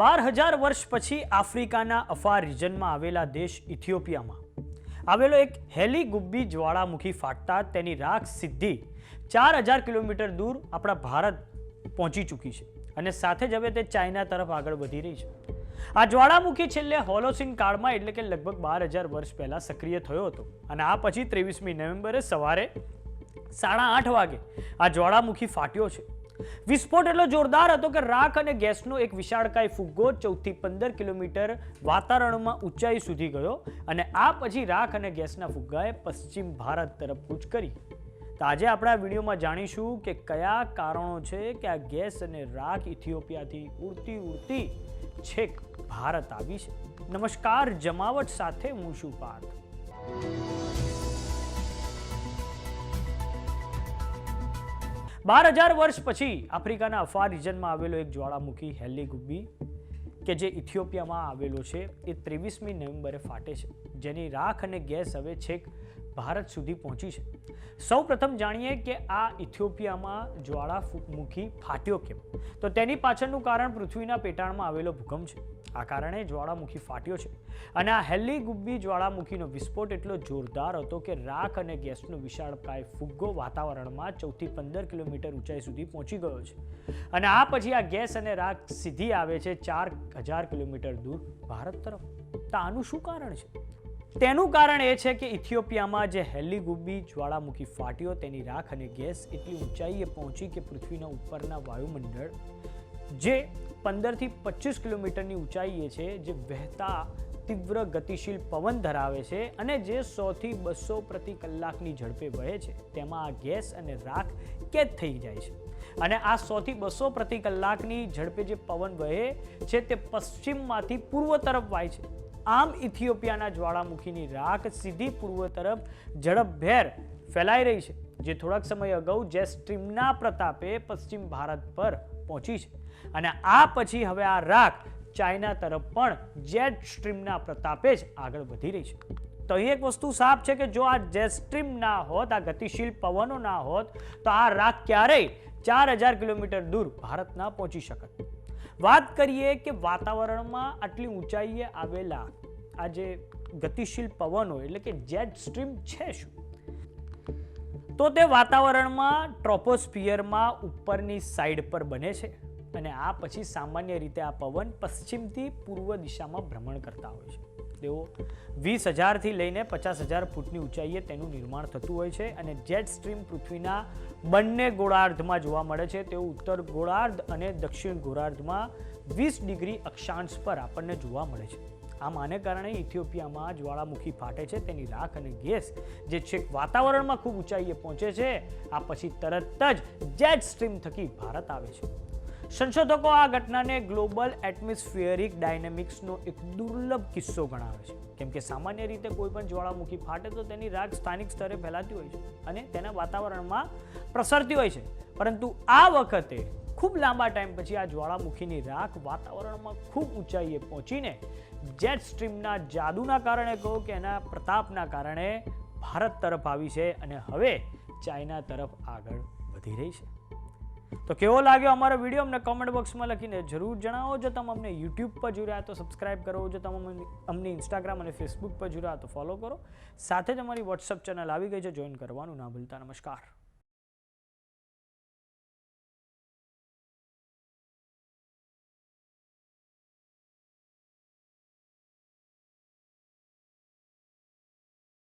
હજાર વર્ષ પછી આફ્રિકાના અફાર રિજનમાં આવેલા દેશ ઇથિયોપિયામાં. આવેલો એક હેલી ગુબ્બી જ્વાળામુખી ફાટતા તેની રાખ સીધી ચાર હજાર કિલોમીટર દૂર આપણા ભારત પહોંચી ચૂકી છે અને સાથે જ હવે તે ચાઇના તરફ આગળ વધી રહી છે. આ જ્વાળામુખી છેલ્લે હોલોસિન કાળમાં એટલે કે લગભગ બાર હજાર વર્ષ પહેલા સક્રિય થયો હતો અને આ પછી ત્રેવીસમી નવેમ્બરે સવારે સાડા આઠ વાગે આ જ્વાળામુખી ફાટ્યો છે. વિસ્ફોટ એટલો જોરદાર હતો કે રાખ અને ગેસનો એક વિશાળકાય ફુગ્ગો ચૌદથી પંદર કિલોમીટર વાતાવરણમાં ઊંચાઈ સુધી ગયો અને આ પછી રાખ અને ગેસના ફુગ્ગાએ પશ્ચિમ ભારત તરફ કૂચ કરી. તો આજે આપણે આ વિડીયોમાં જાણીશું કે કયા કારણો છે કે આ ગેસ અને રાખ ઇથિયોપિયાથી ઉડતી ઉડતી છેક ભારત આવી છે. નમસ્કાર, જમાવટ સાથે હું છું પાર્થ. બાર હજાર વર્ષ પછી આફ્રિકાના અફાર રિજનમાં આવેલો એક જ્વાળામુખી હેલી ગુબ્બી, કે જે ઇથિયોપિયામાં આવેલો છે, એ ત્રેવીસમી નવેમ્બરે ફાટે છે. જેની રાખ અને ગેસ હવે છેક ભારત સુધી પહોંચી છે. સૌ પ્રથમ જાણીએ કે આ ઇથિયોપિયામાં જ્વાળામુખી ફાટ્યો કેમ? તો તેની પાછળનું કારણ પૃથ્વીના પેટાળમાં આવેલો ભૂકંપ છે. આ કારણે જ્વાળામુખી ફાટ્યો છે. અને આ હેલી ગુબ્બી જ્વાળામુખીનો વિસ્ફોટ એટલો જોરદાર હતો કે રાખ અને ગેસનો વિશાળ પ્રાય ફુગ્ગો વાતાવરણમાં ચૌદથી પંદર કિલોમીટર ઊંચાઈ સુધી પહોંચી ગયો છે. અને આ પછી આ ગેસ અને રાખ સીધી આવે છે ચાર હજાર કિલોમીટર દૂર ભારત તરફ. તો આનું શું કારણ છે? તેનું કારણ એ છે કે ઇથિયોપિયામાં જે હેલી ગુબ્બી જ્વાળામુખી ફાટ્યો તેની રાખ અને ગેસ એટલી ઊંચાઈએ પહોંચી કે પૃથ્વીના ઉપરના વાયુમંડળ જે પંદરથી પચીસ કિલોમીટરની ઊંચાઈએ છે, જે વહેતા તીવ્ર ગતિશીલ પવન ધરાવે છે અને જે સોથી બસો પ્રતિ કલાકની ઝડપે વહે છે. તેમાં આ ગેસ અને રાખ કેદ થઈ જાય છે. અને આ સોથી બસો પ્રતિ કલાકની ઝડપે જે પવન વહે છે, તે પશ્ચિમમાંથી પૂર્વ તરફ વાય છે. આમ ઇથિયોપિયાના જ્વાળામુખીની રાખ સીધી પૂર્વ તરફ ઝડપભેર ફેલાઈ રહી છે, જે થોડાક સમય અગાઉ જેટ સ્ટ્રીમના પ્રતાપે પશ્ચિમ ભારત પર પહોંચી છે. અને આ પછી હવે આ રાખ ચાઇના તરફ પણ જેટ સ્ટ્રીમના પ્રતાપે જ આગળ વધી રહી છે. તો અહીં એક વસ્તુ સાફ છે કે જો આ જેટ સ્ટ્રીમ ના હોત, આ ગતિશીલ પવનો ના હોત, તો આ રાખ ક્યારેય ચાર હજાર કિલોમીટર દૂર ભારતના પહોંચી શકત. વાત કરીએ કે વાતાવરણમાં આટલી ઊંચાઈએ આવેલા આ જે ગતિશીલ પવનો, એટલે કે જેટ સ્ટ્રીમ છે શું? તો તે વાતાવરણમાં ટ્રોપોસ્ફિયરમાં ઉપરની સાઈડ પર બને છે. અને આ પછી સામાન્ય રીતે આ પવન પશ્ચિમથી પૂર્વ દિશામાં ભ્રમણ કરતા હોય છે. તેઓ વીસ હજારથી લઈને પચાસ હજાર ફૂટની ઊંચાઈએ તેનું નિર્માણ થતું હોય છે અને જેટ સ્ટ્રીમ પૃથ્વીના બંને ગોળાર્ધમાં જોવા મળે છે. તેઓ ઉત્તર ગોળાર્ધ અને દક્ષિણ ગોળાર્ધમાં વીસ ડિગ્રી અક્ષાંશ પર આપણને જોવા મળે છે. આમ આને કારણે ઇથિયોપિયામાં જ્વાળામુખી ફાટે છે. તેની રાખ અને ગેસ જે છેક વાતાવરણમાં ખૂબ ઊંચાઈએ પહોંચે છે, આ પછી તરત જ જેટ સ્ટ્રીમ થકી ભારત આવે છે. સંશોધકો આ ઘટનાને ગ્લોબલ એટમોસ્ફિયરિક ડાયનેમિક્સનો એક દુર્લભ કિસ્સો ગણાવે છે. કેમ કે સામાન્ય રીતે કોઈ પણ જ્વાળામુખી ફાટે તો તેની રાખ સ્થાનિક સ્તરે ફેલાતી હોય છે અને તેના વાતાવરણમાં પ્રસરતી હોય છે. પરંતુ આ વખતે ખૂબ લાંબા ટાઈમ પછી આ જ્વાળામુખીની રાખ વાતાવરણમાં ખૂબ ઊંચાઈએ પહોંચીને જેટ સ્ટ્રીમના જાદુના કારણે કહો કે એના પ્રતાપના કારણે ભારત તરફ આવી છે અને હવે ચાઇના તરફ આગળ વધી રહી છે. તો કેવો લાગ્યો અમારો વીડિયો? અમને કોમેન્ટ બોક્સમાં લખીને જરૂર જણાવો. જો તમે અમને યુટ્યુબ પર રહ્યા તો સબસ્ક્રાઇબ કરો. જો તમે અમને- ઇન્સ્ટાગ્રામ અને ફેસબુક પર રહ્યા તો ફોલો કરો. સાથે જ અમારી વોટ્સઅપ ચેનલ આવી ગઈ છે. જોઈન કરવાનું ના ભૂલતા. નમસ્કાર.